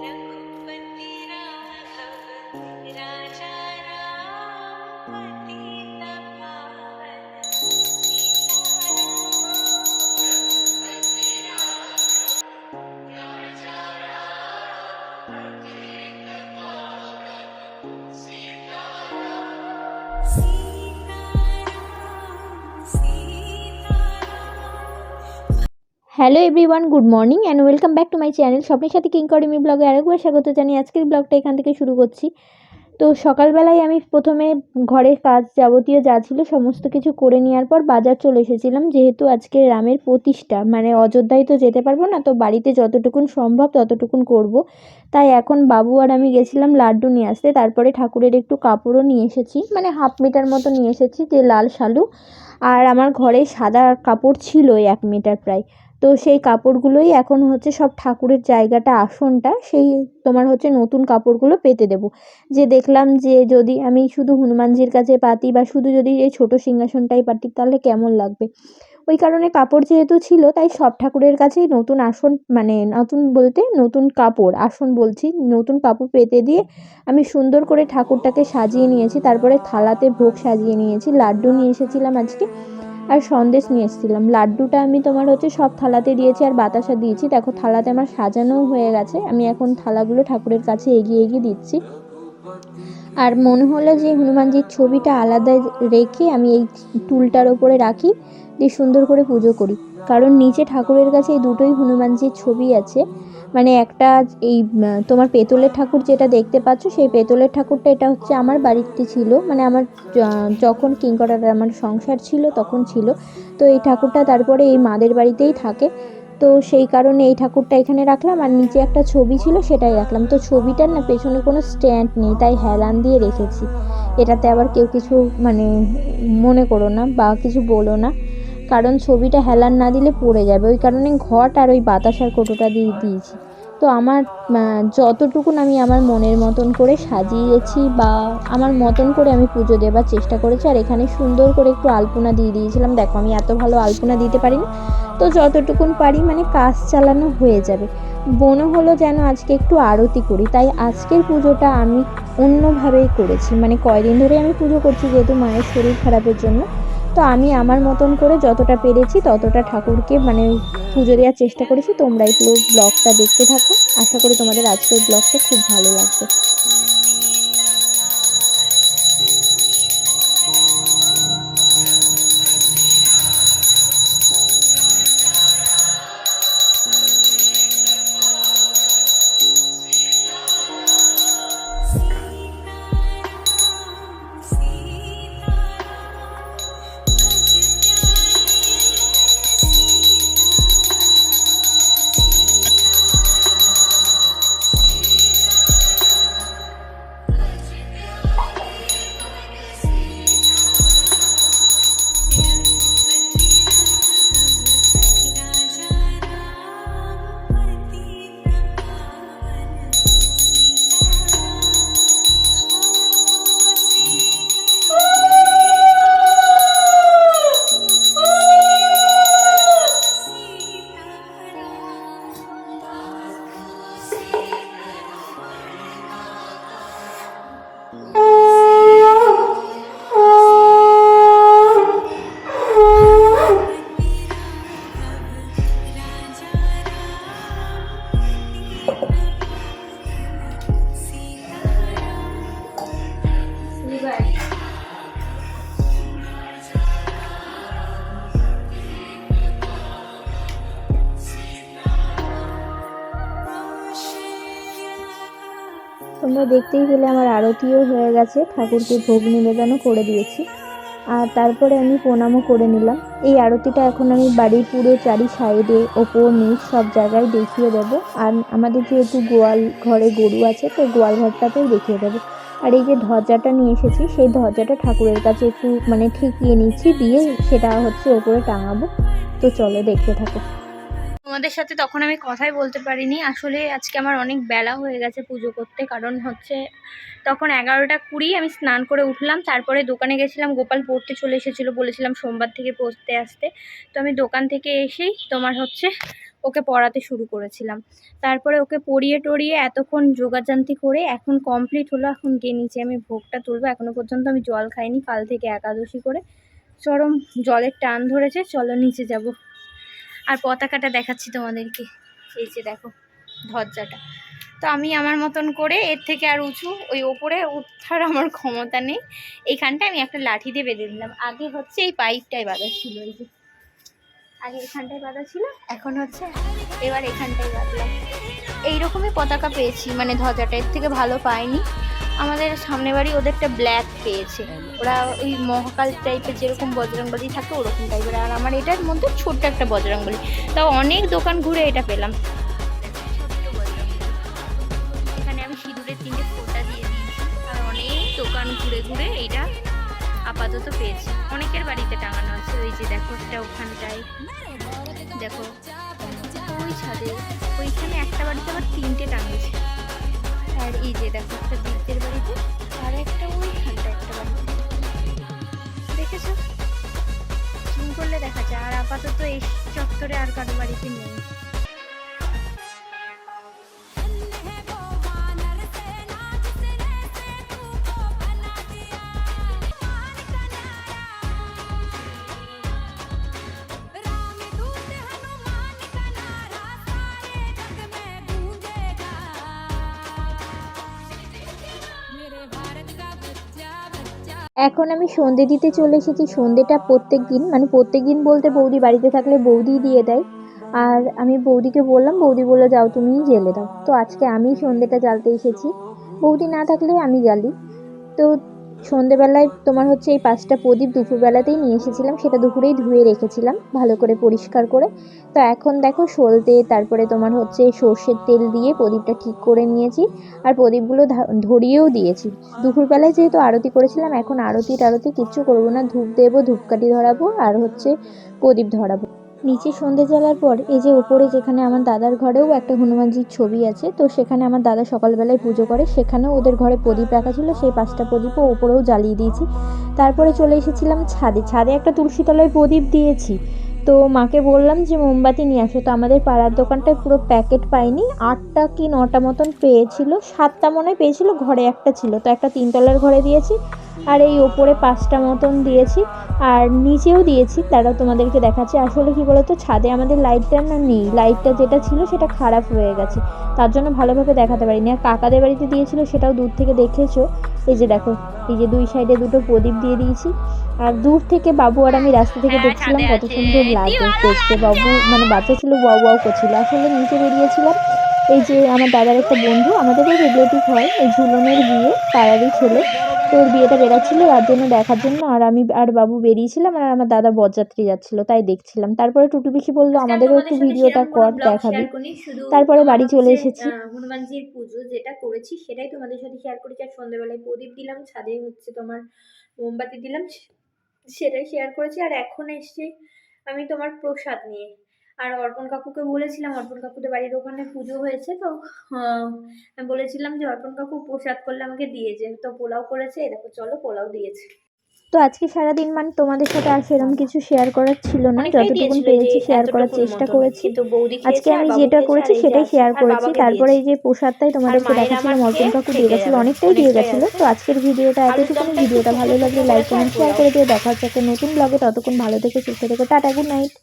Raghupati Raghav Raja Ram Hello everyone good morning and welcome back to my channel স্বপ্নের সাথে king করিমি ব্লগে আরেকবার স্বাগত জানিয়ে আজকের ব্লগটা এখান থেকে শুরু করছি। তো সকালবেলায় আমি প্রথমে ঘরের কাজ যাবতীয় যা ছিল সমস্ত কিছু করে নেওয়ার পর বাজার চলে এসেছিলাম। যেহেতু আজকে রামের প্রতিষ্ঠা মানে অযোধ্যায় তো যেতে পারব না, তো বাড়িতে যতটুকুন সম্ভব ততটুকুন করব। তাই এখন বাবু আর আমি গেছিলাম লাড্ডু নিয়ে আসতে, তারপরে ঠাকুরের একটু কাপড়ও নিয়ে এসেছি মানে হাফ মিটার মতো নিয়ে এসেছি, যে লাল শালু। আর আমার ঘরে সাদা কাপড় ছিল এক মিটার প্রায়। তো সেই কাপড়গুলোই এখন হচ্ছে সব ঠাকুরের জায়গাটা, আসনটা, সেই তোমার হচ্ছে নতুন কাপড়গুলো পেতে দেব। যে দেখলাম যে যদি আমি শুধু হনুমানজির কাছে পাতি বা শুধু যদি এই ছোটো সিংহাসনটাই পাতি, তাহলে কেমন লাগবে? ওই কারণে কাপড় যেহেতু ছিল, তাই সব ঠাকুরের কাছেই নতুন আসন মানে নতুন বলতে নতুন কাপড়, আসন বলছি, নতুন কাপড় পেতে দিয়ে আমি সুন্দর করে ঠাকুরটাকে সাজিয়ে নিয়েছি। তারপরে থালাতে ভোগ সাজিয়ে নিয়েছি, লাড্ডু নিয়ে এসেছিলাম আজকে। আর সন্দেশ নিয়ে এসেছিলাম। লাড্ডুটা আমি তোমার হচ্ছে সব থালাতে দিয়েছি আর বাতাসা দিয়েছি। দেখো, থালাতে আমার সাজানোও হয়ে গেছে। আমি এখন থালাগুলো ঠাকুরের কাছে এগিয়ে এগিয়ে দিচ্ছি। আর মনে হলো যে হনুমানজির ছবিটা আলাদা রেখে আমি এই টুলটার ওপরে রাখি। দিয়ে সুন্দর করে পুজো করি। কারণ নিচে ঠাকুরের কাছে এই দুটোই হনুমানজির ছবি আছে। মানে একটা এই তোমার পেতলের ঠাকুর যেটা দেখতে পাচ্ছ, সেই পেতলের ঠাকুরটা এটা হচ্ছে আমার বাড়িতে ছিল। মানে আমার যখন কিঙ্করার আমার সংসার ছিল, তখন ছিল। তো এই ঠাকুরটা তারপরে এই মাদের বাড়িতেই থাকে। তো সেই কারণে এই ঠাকুরটা এখানে রাখলাম। আর নিচে একটা ছবি ছিল, সেটাই রাখলাম। তো ছবিটার না পেছনে কোনো স্ট্যান্ড নেই, তাই হেলান দিয়ে রেখেছি। এটাতে আবার কেউ কিছু মানে মনে করো না বা কিছু বলো না। কারণ ছবিটা হেলান না দিলে পড়ে যাবে। ওই কারণে ঘট আর ওই বাতাসার কোটোটা দিয়ে দিয়েছি। তো আমার যতটুকুন আমি আমার মনের মতন করে সাজিয়েছি বা আমার মতন করে আমি পুজো দেবার চেষ্টা করেছি, আর এখানে সুন্দর করে একটু আলপনা দিয়ে দিয়েছিলাম। দেখো, আমি এত ভালো আলপনা দিতে পারি না তো যতটুকুন পারি মানে কাজ চালানো হয়ে যাবে। মনে হলো যেন আজকে একটু আরতি করি, তাই আজকের পুজোটা আমি অন্যভাবেই করেছি। মানে কয়দিন ধরে আমি পুজো করছি, যেহেতু মায়ের শরীর খারাপের জন্য। তো আমি আমার মতন করে যতটা পেরেছি ততটা ঠাকুরকে মানে পুজো দেওয়ার চেষ্টা করেছি। তোমরা একটু ব্লগটা দেখতে থাকো। আশা করি তোমাদের আজকের ব্লগটা খুব ভালো লাগবে। তোমরা দেখতেই পেলে আমার আরতিও হয়ে গেছে। ঠাকুরকে ভোগ নিবেদনও করে দিয়েছি। আর তারপরে আমি প্রণামও করে নিলাম। এই আরতিটা এখন আমি বাড়ির পুরো চারি সাইডে, ওপর, নিচ সব জায়গায় দেখিয়ে দেবো। আর আমাদের যেহেতু গোয়াল ঘরে গরু আছে, তো গোয়াল ঘরটাতেও দেখিয়ে দেবো। আর এই যে ধ্বজাটা নিয়ে এসেছি, সেই ধ্বজাটা ঠাকুরের কাছে একটু মানে ঠেকিয়ে নিচ্ছি, দিয়ে সেটা হচ্ছে ওপরে টাঙাবো। তো চলো দেখতে থাকো। তোমাদের সাথে তখন আমি কথাই বলতে পারিনি। আসলে আজকে আমার অনেক বেলা হয়ে গেছে পুজো করতে, কারণ হচ্ছে তখন এগারোটা কুড়ি আমি স্নান করে উঠলাম। তারপরে দোকানে গেছিলাম, গোপাল পড়তে চলে এসেছিল, বলেছিলাম সোমবার থেকে পড়তে আসতে। তো আমি দোকান থেকে এসেই তোমার হচ্ছে ওকে পড়াতে শুরু করেছিলাম। তারপরে ওকে পড়িয়ে টড়িয়ে এতক্ষণ যোগাযান্তি করে এখন কমপ্লিট হলো, এখন গিয়ে নিচে আমি ভোগটা তুলবো। এখনও পর্যন্ত আমি জল খাইনি, কাল থেকে একাদশী করে চরম জলের টান ধরেছে, চলো নিচে যাব। আর পতাকাটা দেখাচ্ছি তোমাদেরকে। এই যে দেখো ধ্বজাটা তো আমি আমার মতন করে এর থেকে আর উঁচু, ওই ওপরে উঠার আমার ক্ষমতা নেই। এইখানটায় আমি একটা লাঠি দিয়ে বেঁধে দিলাম। আগে হচ্ছে এই পাইপটায় বাঁধা ছিল, এই যে। আগে এখানটায় বাঁধা ছিল, এখন হচ্ছে এবার এখানটায় বাঁধলাম। এইরকমই পতাকা পেয়েছি মানে ধ্বজাটা এর থেকে ভালো পাইনি। আমাদের সামনে বাড়ি ওদেরটা ব্ল্যাক পেয়েছে। ওরা ওই মহাকাল টাইপের যেরকম বজরংবলী থাকে ওরকম টাইপের আর আমার এটার মধ্যে ছোট্ট একটা বজরংবলী। তাও অনেক দোকান ঘুরে এটা পেলাম। এখানে আমি সিঁদুরের তিনটে ফোঁটা দিয়ে দিয়েছি। আর অনেক দোকান ঘুরে ঘুরে এটা আপাতত পেয়েছি। অনেকের বাড়িতে টাঙানো আছে। ওই যে দেখো একটা ওখানটায়। দেখো ওই ছাদে। ওইখানে একটা বাড়িতে আবার তিনটে টাঙিয়েছে। আর এই যে দেখো একটা বৃদ্ধের বাড়িতে, আর একটা ওইখানটা একটা বাড়িতে। দেখেছ? জুম করলে দেখা যায়, আর আপাতত এই চত্বরে আর কারও বাড়িতে নেই। এখন আমি সন্ধে দিতে চলে এসেছি। সন্ধেটা প্রত্যেক দিন মানে প্রত্যেক দিন বলতে বৌদি বাড়িতে থাকলে বৌদি দিয়ে দেয়। আর আমি বৌদিকে বললাম, বৌদি বলল, যাও তুমি জেলে দাও। তো আজকে আমি সন্ধেটা জ্বালতে এসেছি। বৌদি না থাকলে আমি জ্বালি। তো সন্ধেবেলায় তোমার হচ্ছে এই পাঁচটা প্রদীপ দুপুরবেলাতেই নিয়ে এসেছিলাম, সেটা দুপুরেই ধুয়ে রেখেছিলাম, ভালো করে পরিষ্কার করে। তো এখন দেখো সলতে, তারপরে তোমার হচ্ছে সর্ষের তেল দিয়ে প্রদীপটা ঠিক করে নিয়েছি, আর প্রদীপগুলো ধরিয়েও দিয়েছি। দুপুরবেলায় যেহেতু আরতি করেছিলাম, এখন আরতি টারতি কিচ্ছু করব না, ধূপ দেবো, ধূপকাঠি ধরাবো, আর হচ্ছে প্রদীপ ধরাবো। নিচে সন্ধে জ্বালার পর, এই যে ওপরে যেখানে আমার দাদার ঘরেও একটা হনুমানজির ছবি আছে, তো সেখানে আমার দাদা সকালবেলায় পুজো করে, সেখানেও ওদের ঘরে প্রদীপ রাখা ছিল, সেই পাঁচটা প্রদীপও ওপরেও জ্বালিয়ে দিয়েছি। তারপরে চলে এসেছিলাম ছাদে ছাদে একটা তুলসী তলায় প্রদীপ দিয়েছি। তো মাকে বললাম যে, মোমবাতি নিয়ে আসো। তো আমাদের পাড়ার দোকানটায় পুরো প্যাকেট পাইনি, আটটা কি নটা মতন পেয়েছিল, সাতটা মনে পেয়েছিল, ঘরে একটা ছিল। তো একটা তিনতলার ঘরে দিয়েছি আর এই ওপরে পাঁচটা মতন দিয়েছি আর নিচেও দিয়েছি তারা তোমাদেরকে দেখাচ্ছি। আসলে কি বলতো ছাদে আমাদের লাইটটা না নেই। লাইটটা যেটা ছিল সেটা খারাপ হয়ে গেছে। তার জন্য ভালোভাবে দেখাতে পারিনি। আর কাকাদের বাড়িতে দিয়েছিল সেটাও দূর থেকে দেখেছ। এই যে দেখো এই যে দুই সাইডে দুটো প্রদীপ দিয়ে দিয়েছি। আর দূর থেকে বাবু আর আমি রাস্তা থেকে হ্যাঁ, দেখছিলাম কত সুন্দর লাগে দেখতে। বাবু মানে বাচ্চা ছিল ওয়াও ওয়াও করছিল। আসলে নিচে বেরিয়েছিলাম। এই যে আমার দাদার একটা বন্ধু আমাদেরও রিলেটিভ হয়। এই ঝুলনের বিয়ে পাড়ারই ছেলে। তো ওর বিয়েটা বেরাচ্ছিল তার জন্য দেখার জন্য আর আমি আর বাবু বেরিয়েছিলাম আর আমার দাদা বরযাত্রী যাচ্ছিল তাই দেখছিলাম। তারপরে টুটু পিসি বলল আমাদেরও একটু ভিডিওটা কর দেখাবি। তারপরে বাড়ি চলে এসেছি। হনুমানজির পুজো যেটা করেছি সেটাই তোমাদের সাথে শেয়ার করেছি আর সন্ধ্যেবেলায় প্রদীপ দিলাম ছাদে হচ্ছে তোমার মোমবাতি দিলাম সেটাই শেয়ার করেছি। আর এখন এসছি আমি তোমার প্রসাদ নিয়ে। আর অর্পণ কাকুকে বলেছিলাম অর্পণ কাকুদের বাড়ির ওখানে পুজো হয়েছে তো আমি বলেছিলাম যে অর্পণ কাকু প্রসাদ করলে আমাকে দিয়েছে তো পোলাও করেছে দেখো চলো পোলাও দিয়েছে। তো আজকে সারাদিন মানে তোমাদের সাথে আর সেরকম কিছু শেয়ার করার ছিল না যতটুকুন পেরেছি শেয়ার করার চেষ্টা করেছি। আজকে আমি যেটা করেছি সেটাই শেয়ার করেছি তারপরে এই যে প্রসাদটাই তোমাদেরকে দেখাচ্ছিলাম অর্পণ কাকু দিয়ে গেছিল। অনেকটাই দিয়ে গেছিল। তো আজকের ভিডিওটা আলুর এতটুকুনি ভিডিওটা ভালো লাগলে লাইক কমেন্ট শেয়ার। করে দিও। দেখা হচ্ছে একটা নতুন ব্লগে ততক্ষণ ভালো থেকে সুস্থ থেকো টাটা গুড নাইট